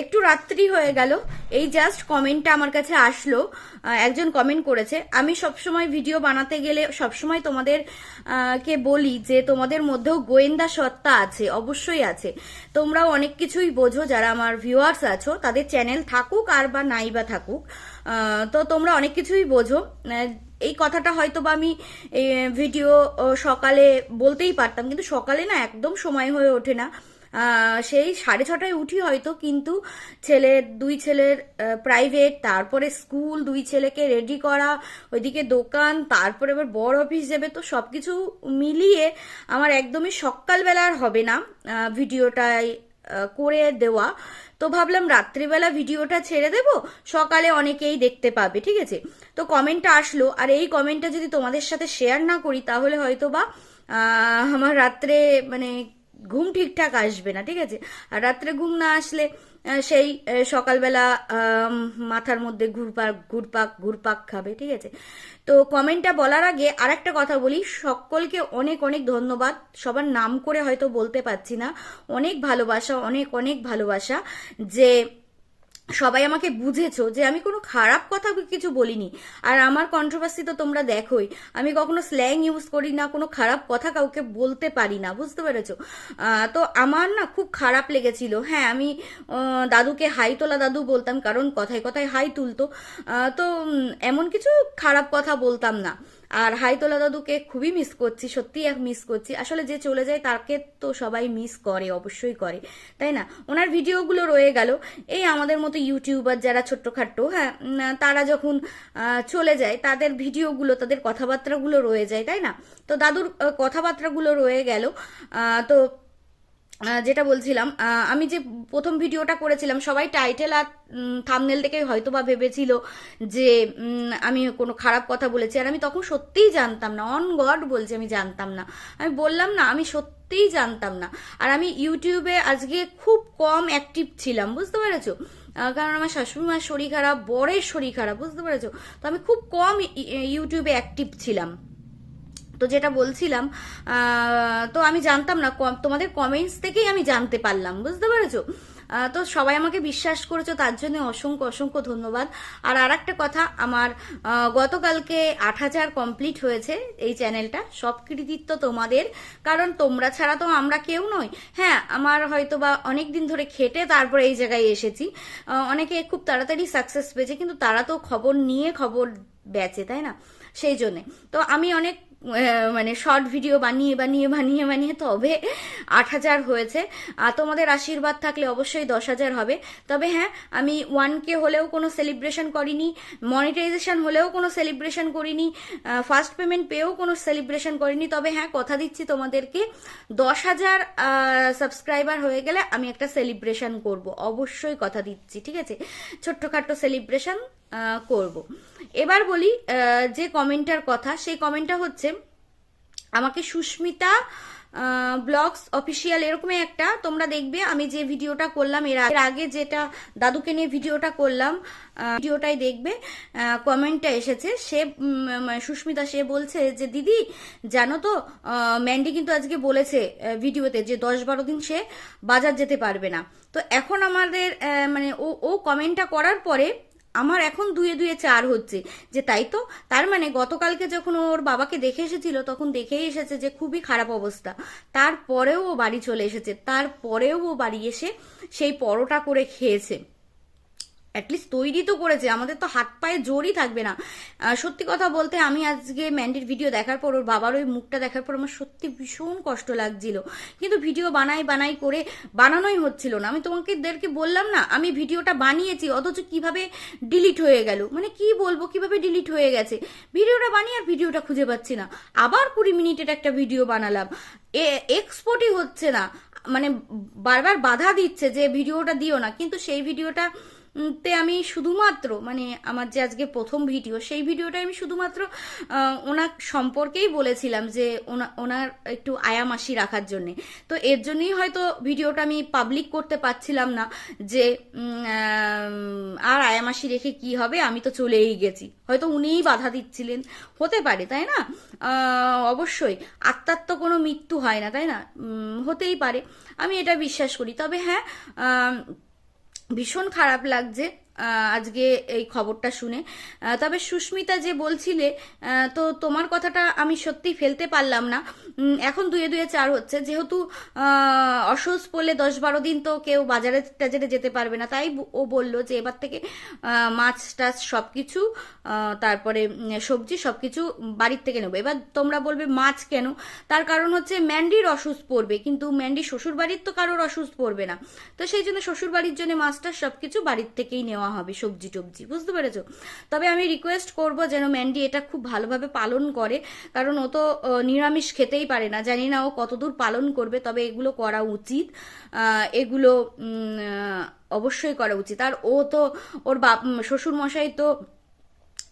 একটু রাত্রি হয়ে গেল। এই জাস্ট কমেন্টটা আমার কাছে আসলো। একজন কমেন্ট করেছে, আমি সবসময় ভিডিও বানাতে গেলে সবসময় তোমাদের কে বলি যে তোমাদের মধ্যেও গোয়েন্দা সত্তা আছে, অবশ্যই আছে। তোমরাও অনেক কিছুই বোঝো, যারা আমার ভিউয়ার্স আছো, তাদের চ্যানেল থাকুক আর বা নাই বা থাকুক। তো তোমরা অনেক কিছুই বোঝো। এই কথাটা হয়তো বা আমি ভিডিও সকালে বলতেই পারতাম, কিন্তু সকালে না একদম সময় হয়ে ওঠে না। সেই সাড়ে ছটায় উঠি হয়তো কিন্তু ছেলের দুই ছেলের প্রাইভেট তারপরে স্কুল দুই ছেলেকে রেডি করা ওইদিকে দোকান তারপরে এবার বড় অফিস যাবে তো সবকিছু মিলিয়ে আমার একদমই সকালবেলা আর হবে না আহ, ভিডিওটাই করে দেওয়া। তো ভাবলাম রাত্রিবেলা ভিডিওটা ছেড়ে দেব সকালে অনেকেই দেখতে পাবে ঠিক আছে? তো কমেন্টটা আসলো আর এই কমেন্টটা যদি তোমাদের সাথে শেয়ার না করি তাহলে হয়তো বা আমার রাত্রে মানে ঘুম ঠিকঠাক আসবে না, ঠিক আছে? আর রাত্রে ঘুম না আসলে সেই সকালবেলা মাথার মধ্যে ঘুরপাক ঘুরপাক ঘুরপাক খাবে, ঠিক আছে? তো কমেন্টটা বলার আগে আর একটা কথা বলি, সকলকে অনেক অনেক ধন্যবাদ। সবার নাম করে হয়তো বলতে পারছি না। অনেক ভালোবাসা, অনেক অনেক ভালোবাসা যে সবাই আমাকে বুঝেছ যে আমি কোনো খারাপ কথা কিছু বলিনি। আর আমার কন্ট্রোভার্সি তো তোমরা দেখোই। আমি কখনো স্ল্যাং ইউজ করি না, কোনো খারাপ কথা কাউকে বলতে পারি না, বুঝতে পেরেছ? তো আমার না খুব খারাপ লেগেছিল। হ্যাঁ আমি দাদুকে হাই তোলা দাদু বলতাম, কারণ কথায় কথায় হাই তুলতো। তো এমন কিছু খারাপ কথা বলতাম না। আর হাইতোলা দাদুকে খুবই মিস করছি সত্যি এক মিস করছি। আসলে যে চলে যায় তাকে তো সবাই মিস করে, অবশ্যই করে, তাই না? ওনার ভিডিওগুলো রয়ে গেল। এই আমাদের মতো ইউটিউবার যারা ছোট্টখাট্ট হ্যাঁ তারা যখন চলে যায়, তাদের ভিডিওগুলো, তাদের কথাবার্তাগুলো রয়ে যায়, তাই না? তো দাদুর কথাবার্তাগুলো রয়ে গেল। তো যেটা বলছিলাম আমি যে প্রথম ভিডিওটা করেছিলাম, সবাই টাইটেল আর থামনেল থেকে হয়তো বা ভেবেছিল যে আমি কোনো খারাপ কথা বলেছি। আর আমি তখন সত্যিই জানতাম না অন গড বলছি আমি জানতাম না। আমি বললাম না, আমি সত্যিই জানতাম না। আর আমি ইউটিউবে আজকে খুব কম অ্যাক্টিভ ছিলাম, বুঝতে পেরেছ? কারণ আমার শাশুড়ি মার শরীর খারাপ, বরের শরীর খারাপ, বুঝতে পেরেছ? তো আমি খুব কম ইউটিউবে অ্যাক্টিভ ছিলাম। তো যেটা বলছিলাম তো আমি জানতাম না তোমাদের কমেন্টস থেকেই আমি জানতে পারলাম, বুঝতে পেরেছ? তো সবাই আমাকে বিশ্বাস করেছ, তার জন্য অসংখ্য অসংখ্য ধন্যবাদ। আর আর একটা কথা, আমার গতকালকে আট হাজার কমপ্লিট হয়েছে এই চ্যানেলটা সব কৃতিত্ব তোমাদের, কারণ তোমরা ছাড়া তো আমরা কেউ নই। হ্যাঁ আমার হয়তো বা অনেক দিন ধরে খেটে তারপরে এই জায়গায় এসেছি। অনেকে খুব তাড়াতাড়ি সাকসেস পেয়েছে, কিন্তু তারা তো খবর নিয়ে খবর বেচে, তাই না? সেই জন্যে। তো আমি অনেক মানে শর্ট ভিডিও বানিয়ে বানিয়ে বানিয়ে বানিয়ে তবে আট হাজার হয়েছে। আর তোমাদের আশীর্বাদ থাকলে অবশ্যই দশ হাজার হবে। তবে হ্যাঁ আমি ওয়ান কে হলেও কোনো সেলিব্রেশন করিনি মনিটাইজেশন হলেও কোনো সেলিব্রেশন করিনি ফার্স্ট পেমেন্ট পেয়েও কোনো সেলিব্রেশন করিনি। তবে হ্যাঁ কথা দিচ্ছি তোমাদেরকে, দশ হাজার সাবস্ক্রাইবার হয়ে গেলে আমি একটা সেলিব্রেশন করব। অবশ্যই কথা দিচ্ছি, ঠিক আছে? ছোট্টখাট্ট সেলিব্রেশন করব। এবার বলি যে কমেন্টার কথা, সেই কমেন্টটা হচ্ছে, আমাকে সুস্মিতা ব্লগস অফিসিয়াল এরকমই একটা, তোমরা দেখবে, আমি যে ভিডিওটা করলাম, এর আগে- আগে যেটা দাদুকে নিয়ে ভিডিওটা করলাম ভিডিওটাই দেখবে কমেন্টটা এসেছে। সে সুস্মিতা, সে বলছে যে, দিদি, জানো তো ম্যান্ডি কিন্তু আজকে বলেছে ভিডিওতে যে দশ বারো দিন সে বাজার যেতে পারবে না। তো এখন আমাদের মানে ও ও কমেন্টটা করার পরে আমার এখন দুয়ে দুয়ে চার হচ্ছে। যে তাই তো? তার মানে গতকালকে যখন ওর বাবাকে দেখে এসেছিল, তখন দেখেই এসেছে যে খুবই খারাপ অবস্থা। তারপরেও ও বাড়ি চলে এসেছে। তারপরেও ও বাড়ি এসে সেই পরোটা করে খেয়েছে। অ্যাটলিস্ট তৈরি তো করেছে, আমাদের তো হাত পায়ে জোরই থাকবে না। সত্যি কথা বলতে আমি আজকে ম্যান্ডির ভিডিও দেখার পর, ওর বাবার ওই মুখটা দেখার পর আমার সত্যি ভীষণ কষ্ট লাগছিল। কিন্তু ভিডিও বানাই বানাই করে বানানোই হচ্ছিল না। আমি তোমাকেদেরকে বললাম না, আমি ভিডিওটা বানিয়েছি, অথচ কীভাবে ডিলিট হয়ে গেল? মানে কি বলব, কীভাবে ডিলিট হয়ে গেছে? ভিডিওটা বানিয়ে আর ভিডিওটা খুঁজে পাচ্ছি না। আবার কুড়ি মিনিটের একটা ভিডিও বানালাম। এ এক্সপোর্টই হচ্ছে না। মানে বারবার বাধা দিচ্ছে যে ভিডিওটা দিও না। কিন্তু সেই ভিডিওটা তে আমি শুধুমাত্র মানে আমার যে আজকে প্রথম ভিডিও, সেই ভিডিওটা আমি শুধুমাত্র ওনার সম্পর্কেই বলেছিলাম যে ওনা- ওনার একটু আয়ামাসি রাখার জন্যে। তো এর জন্যই হয়তো ভিডিওটা আমি পাবলিক করতে পারছিলাম না যে আর আয়ামাসি রেখে কি হবে, আমি তো চলেই গেছি। হয়তো উনিই বাধা দিচ্ছিলেন। হতে পারে, তাই না? অবশ্যই। আত্মার তো কোনো মৃত্যু হয় না, তাই না? হতেই পারে। আমি এটা বিশ্বাস করি। তবে হ্যাঁ ভীষণ খারাপ লাগছে। আজকে এই খবরটা শুনে। তবে সুস্মিতা যে বলছিলে তো তোমার কথাটা আমি সত্যি ফেলতে পারলাম না। এখন দুয়ে দুয়ে চার হচ্ছে। যেহেতু অসুস্থ পড়লে দশ বারো দিন তো কেউ বাজারে টাজারে যেতে পারবে না। তাই ও বলল যে এবার থেকে মাছ টাছ সব কিছু তারপরে সবজি সব কিছু বাড়ির থেকে নেব। এবার তোমরা বলবে মাছ কেন? তার কারণ হচ্ছে ম্যান্ডির অসুস্থ পড়বে, কিন্তু ম্যান্ডি শ্বশুর বাড়ির তো কারোর অসুস্থ পড়বে না। তো সেই জন্য শ্বশুর বাড়ির জন্য মাছটা সব কিছু বাড়ির থেকেই নেওয়া হবে, সবজি টবজি, বুঝতে পেরেছ? তবে আমি রিকোয়েস্ট করব যেন ম্যান্ডি এটা খুব ভালোভাবে পালন করে, কারণ ও তো নিরামিষ খেতেই পারে না, জানি না ও কতদূর পালন করবে, তবে এগুলো করা উচিত। এগুলো অবশ্যই করা উচিত। আর ও তো, ওর বাপ শ্বশুর মশাই তো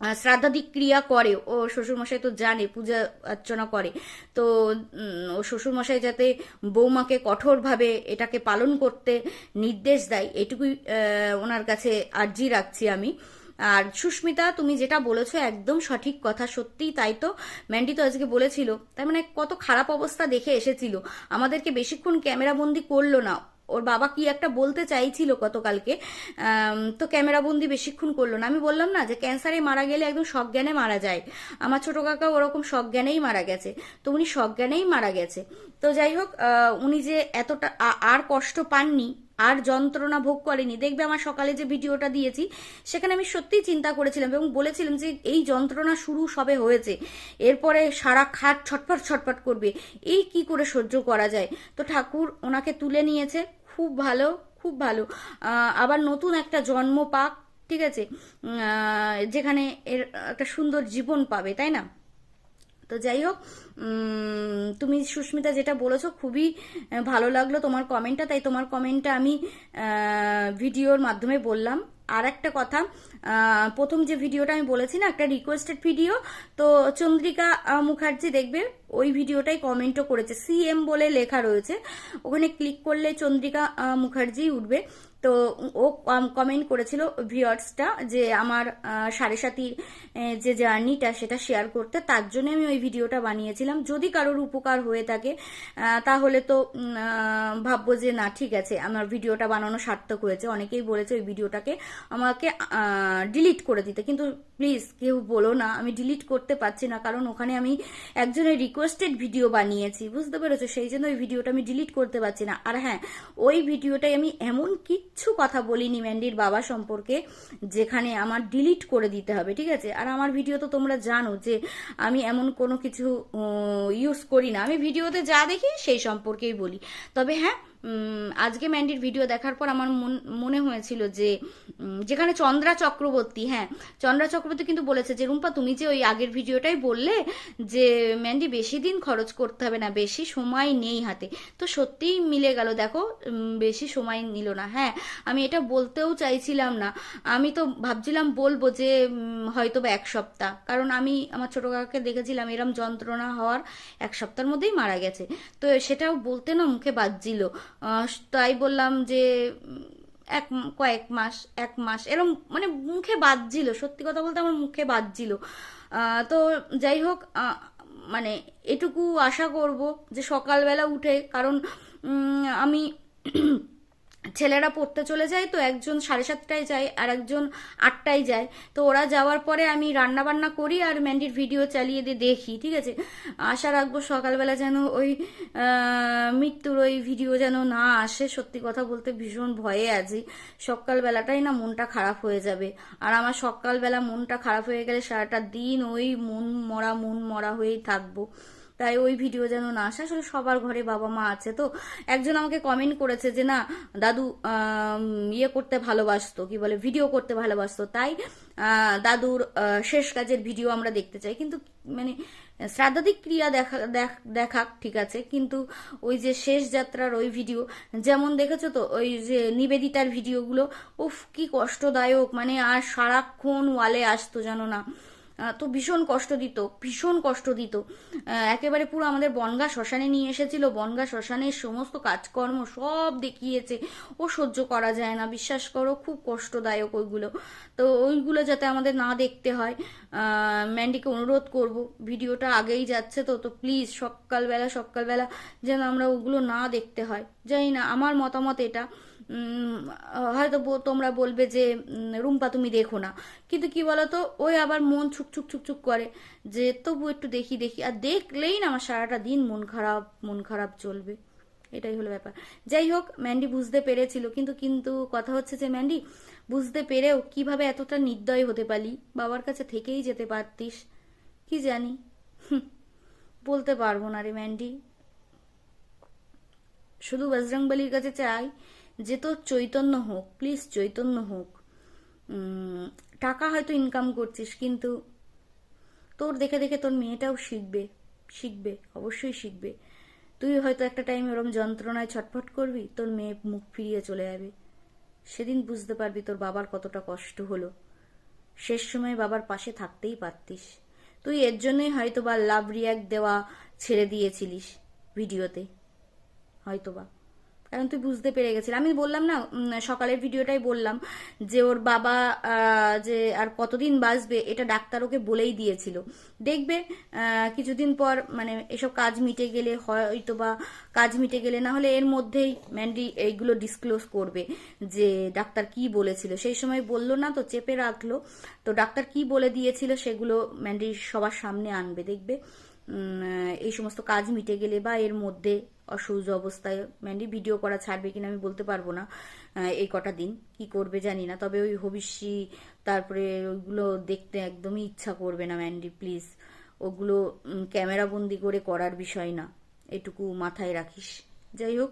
শ্রাদ্ধাদি ক্রিয়া করে, ও শ্বশুরমশাই তো জানে, পূজা অর্চনা করে। তো ও শ্বশুরমশাই যাতে বৌমাকে কঠোরভাবে এটাকে পালন করতে নির্দেশ দেয়, এটুকুই ওনার কাছে আর্জি রাখছি আমি। আর সুস্মিতা, তুমি যেটা বলেছ একদম সঠিক কথা, সত্যিই তাই তো। ম্যান্ডি তো আজকে বলেছিল, তার মানে কত খারাপ অবস্থা দেখে এসেছিল। আমাদেরকে বেশিক্ষণ ক্যামেরাবন্দি করল না। ওর বাবা কি একটা বলতে চাইছিল গতকালকে তো ক্যামেরাবন্দি বেশিক্ষণ করল না। আমি বললাম, না, যে ক্যান্সারে মারা গেলে একদম সজ্ঞানে মারা যায়। আমার ছোট কাকা ওরকম সজ্ঞানেই মারা গেছে। তো উনি সজ্ঞানেই মারা গেছে। তো যাই হোক উনি যে এতটা আর কষ্ট পাননি, আর যন্ত্রণা ভোগ করেনি, দেখবে আমার সকালে যে ভিডিওটা দিয়েছি, সেখানে আমি সত্যিই চিন্তা করেছিলাম এবং বলেছিলাম যে এই যন্ত্রণা শুরু সবে হয়েছে। এরপরে সারা খাট ছটফট ছটফট করবে। এই কি করে সহ্য করা যায়? তো ঠাকুর ওনাকে তুলে নিয়েছে। খুব ভালো খুব ভালো। আবার নতুন একটা জন্ম পাক, ঠিক আছে? যেখানে এর একটা সুন্দর জীবন পাবে, তাই না? তো যাই হোক তুমি সুস্মিতা যেটা বলেছ খুবই ভালো লাগল তোমার কমেন্টটা তাই তোমার কমেন্টটা আমি ভিডিওর মাধ্যমে বললাম। আর একটা কথা প্রথম যে ভিডিওটা আমি বলেছি না, একটা রিকোয়েস্টেড ভিডিও তো চন্দ্রিকা মুখার্জি দেখবে, ওই ভিডিওটাই কমেন্টও করেছে। সিএম বলে লেখা রয়েছে। ওখানে ক্লিক করলে চন্দ্রিকা মুখার্জি উঠবে। তো ও কমেন্ট করেছিল ভিউয়ার্সটা যে আমার সাড়ে সাতির যে জার্নিটা সেটা শেয়ার করতে, তার জন্য আমি ওই ভিডিওটা বানিয়েছিলাম। যদি কারোর উপকার হয়ে থাকে তাহলে তো ভাববো যে না, ঠিক আছে, আমার ভিডিওটা বানানো সার্থক হয়েছে। অনেকেই বলেছে ওই ভিডিওটাকে আমাকে ডিলিট করে দিতে। কিন্তু প্লিজ কেউ বলো না, আমি ডিলিট করতে পারছি না, কারণ ওখানে আমি একজনের রিকোয়েস্টেড ভিডিও বানিয়েছি, বুঝতে পেরেছ? সেই জন্য ওই ভিডিওটা আমি ডিলিট করতে পারছি না। আর হ্যাঁ ওই ভিডিওটাই আমি এমন কিচ্ছু কথা বলিনি ম্যান্ডির বাবা সম্পর্কে, যেখানে আমার ডিলিট করে দিতে হবে, ঠিক আছে? আর আমার ভিডিও তো তোমরা জানো যে আমি এমন কোনো কিছু ইউজ করি না। আমি ভিডিওতে যা দেখি সেই সম্পর্কেই বলি। তবে হ্যাঁ আজকে ম্যান্ডির ভিডিও দেখার পর আমার মন- হয়েছিল যে যেখানে চন্দ্রা চক্রবর্তী হ্যাঁ চন্দ্রা চক্রবর্তী কিন্তু বলেছে যে, রুম্পা, তুমি যে ওই আগের ভিডিওটাই বললে যে, ম্যান্ডি বেশি দিন খরচ করতে হবে না, বেশি সময় নেই হাতে। তো সত্যিই মিলে গেল, দেখো বেশি সময় নিল না হ্যাঁ আমি এটা বলতেও চাইছিলাম না। আমি তো ভাবছিলাম বলব যে হয়তো বা এক সপ্তাহ, কারণ আমি আমার ছোট কাকাকে দেখেছিলাম, এরম যন্ত্রণা হওয়ার এক সপ্তাহের মধ্যেই মারা গেছে। তো সেটাও বলতে না মুখে বাজছিল তাই বললাম যে এক কয়েক মাস, এক মাস, এরম মানে মুখে বাজছিল, সত্যি কথা বলতে আমার মুখে বাজছিল। তো যাই হোক মানে এটুকু আশা করব যে সকালবেলা উঠে, কারণ আমি ছেলেরা পড়তে চলে যায় তো একজন সাড়ে সাতটায় যায় আর একজন আটটায় যায়। তো ওরা যাওয়ার পরে আমি রান্না বান্না করি আর ম্যান্ডির ভিডিও চালিয়ে দিয়ে দেখি, ঠিক আছে? আশা রাখব সকালবেলা যেন ওই মৃত্যুর ওই ভিডিও যেন না আসে। সত্যি কথা বলতে ভীষণ ভয়ে আছি। সকালবেলাটাই না মনটা খারাপ হয়ে যাবে। আর আমার সকালবেলা মনটা খারাপ হয়ে গেলে সারাটা দিন ওই মন মরা মন মরা হয়েই থাকব। তাই ওই ভিডিও যেন না আসে। আসলে সবার ঘরে বাবা মা আছে তো। একজন আমাকে কমেন্ট করেছে যে, না, দাদু ইয়ে করতে ভালোবাসতো। কি বলে? ভিডিও করতে ভালোবাসতো। তাই দাদুর শেষ কাজের ভিডিও আমরা দেখতে চাই। কিন্তু মানে শ্রাদ্ধাদিক ক্রিয়া দেখা, দেখ- দেখাক, ঠিক আছে? কিন্তু ওই যে শেষ যাত্রার ওই ভিডিও, যেমন দেখেছ তো, ওই যে নিবেদিতার ভিডিওগুলো, উফ, কি কষ্টদায়ক। মানে আর সারাক্ষণ ওয়ালে আসতো জানো না। তো ভীষণ কষ্ট দিত, ভীষণ কষ্ট দিত। একেবারে পুরো আমাদের বনগা শ্মশানে নিয়ে এসেছিল। বনগা শ্মশানের সমস্ত কাজকর্ম সব দেখিয়েছে। ও সহ্য করা যায় না, বিশ্বাস করো, খুব কষ্টদায়ক ওইগুলো। তো ওইগুলো যাতে আমাদের না দেখতে হয় ম্যান্ডিকে অনুরোধ করব। ভিডিওটা আগেই যাচ্ছে তো তো প্লিজ সকালবেলা সকালবেলা যেন আমরা ওগুলো না দেখতে হয়। জানি না, আমার মতামত এটা। হয়তো তোমরা বলবে যে রুম্পা তুমি দেখো না। কিন্তু কি বলতো, ওই আবার মন ছুকছুক ছুকছুক করে যে, তবু একটু দেখি দেখি। আর দেখলেই না আমার সারাটা দিন মন খারাপ মন খারাপ চলবে। এটাই হলো ব্যাপার। যাই হোক, ম্যান্ডি বুঝতে পেরেছিল। কিন্তু কিন্তু কথা হচ্ছে যে, ম্যান্ডি, বুঝতে পেরেও কীভাবে এতটা নির্দয় হতে পারলি? বাবার কাছে থেকেই যেতে পারতিস। কি জানি। বলতে পারব না রে ম্যান্ডি। শুধু বজরংবলির কাছে চাই যে তোর চৈতন্য হোক প্লিজ চৈতন্য হোক টাকা হয়তো ইনকাম করছিস, কিন্তু তোর দেখে দেখে তোর মেয়েটাও শিখবে শিখবে, অবশ্যই শিখবে। তুই হয়তো একটা টাইম ওরম যন্ত্রণায় ছটফট করবি, তোর মেয়ে মুখ ফিরিয়ে চলে যাবে। সেদিন বুঝতে পারবি তোর বাবার কতটা কষ্ট হলো। শেষ সময় বাবার পাশে থাকতেই পারতিস। তুই এর জন্যই হয়তো বা লাভ রিয়াক্ট দেওয়া ছেড়ে দিয়েছিলিস ভিডিওতে, হয়তোবা। কারণ তুই বুঝতে পেরে গেছিলি। আমি বললাম না সকালের ভিডিওটাই বললাম যে ওর বাবা যে আর কতদিন বাঁচবে এটা ডাক্তার ওকে বলেই দিয়েছিল। দেখবে কিছুদিন পর মানে এসব কাজ মিটে গেলে হয়তো বা কাজ মিটে গেলে না হলে এর মধ্যেই ম্যান্ডি এইগুলো ডিসক্লোজ করবে যে ডাক্তার কি বলেছিল। সেই সময় বলল না তো চেপে রাখল। তো ডাক্তার কি বলে দিয়েছিল সেগুলো ম্যান্ডি সবার সামনে আনবে। দেখবে এই সমস্ত কাজ মিটে গেলে বা এর মধ্যে অসহ্য অবস্থায় ম্যান্ডি ভিডিও করা ছাড়বে কিনা আমি বলতে পারব না এই কটা দিন। কি করবে জানি না, তবে ওই হবিষ্যি, তারপরে ওইগুলো দেখতে একদমই ইচ্ছা করবে না ম্যান্ডি প্লিজ ওগুলো ক্যামেরা বন্দি করে করার বিষয় না। এটুকু মাথায় রাখিস। যাই হোক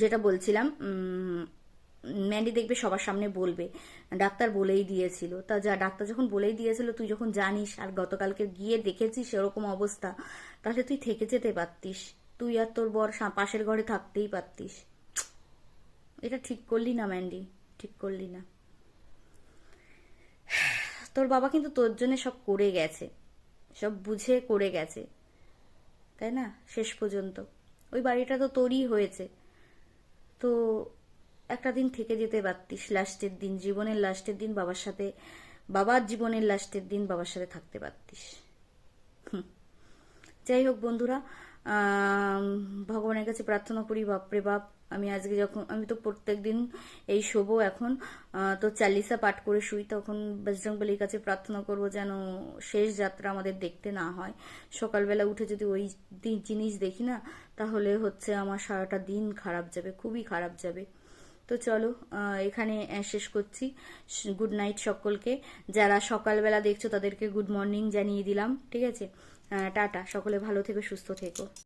যেটা বলছিলাম ম্যান্ডি দেখবে সবার সামনে বলবে। ডাক্তার বলেই দিয়েছিল। তা যা, ডাক্তার যখন বলেই দিয়েছিল, তুই যখন জানিস, আর গতকালকে গিয়ে দেখেছিস এরকম অবস্থা তাহলে তুই থেকে যেতে পারতিস। তুই আর তোর বর পাশের ঘরে থাকতেই পারতিস। এটা ঠিক করলি না, ম্যান্ডি। ঠিক করলি না। তোর বাবা কিন্তু তোর জন্য সব করে গেছে। সব বুঝে করে গেছে। তাই না? শেষ পর্যন্ত। ওই বাড়িটা তো তোরই হয়েছে। তো একটা দিন থেকে যেতে পারতিস। লাস্টের দিন, জীবনের লাস্টের দিন বাবার সাথে বাবার জীবনের লাস্টের দিন বাবার সাথে থাকতে পারতিস। হুম। যাই হোক বন্ধুরা ভগবানের কাছে প্রার্থনা করি, বাপরে বাপ, আমি আজকে যখন, আমি তো প্রত্যেক দিন এই শোবো এখন তো চালিসা পাঠ করে শুই, তখন বজরংবলির কাছে প্রার্থনা করব যেন শেষ যাত্রা আমাদের দেখতে না হয়। সকালবেলা উঠে যদি ওই জিনিস দেখি না, তাহলে হচ্ছে আমার সারাটা দিন খারাপ যাবে, খুবই খারাপ যাবে। তো চলো এখানে শেষ করছি। গুড নাইট সকলকে। যারা সকালবেলা দেখছ তাদেরকে গুড মর্নিং জানিয়ে দিলাম, ঠিক আছে? টাটা সকলে ভালো থেকো সুস্থ থেকো।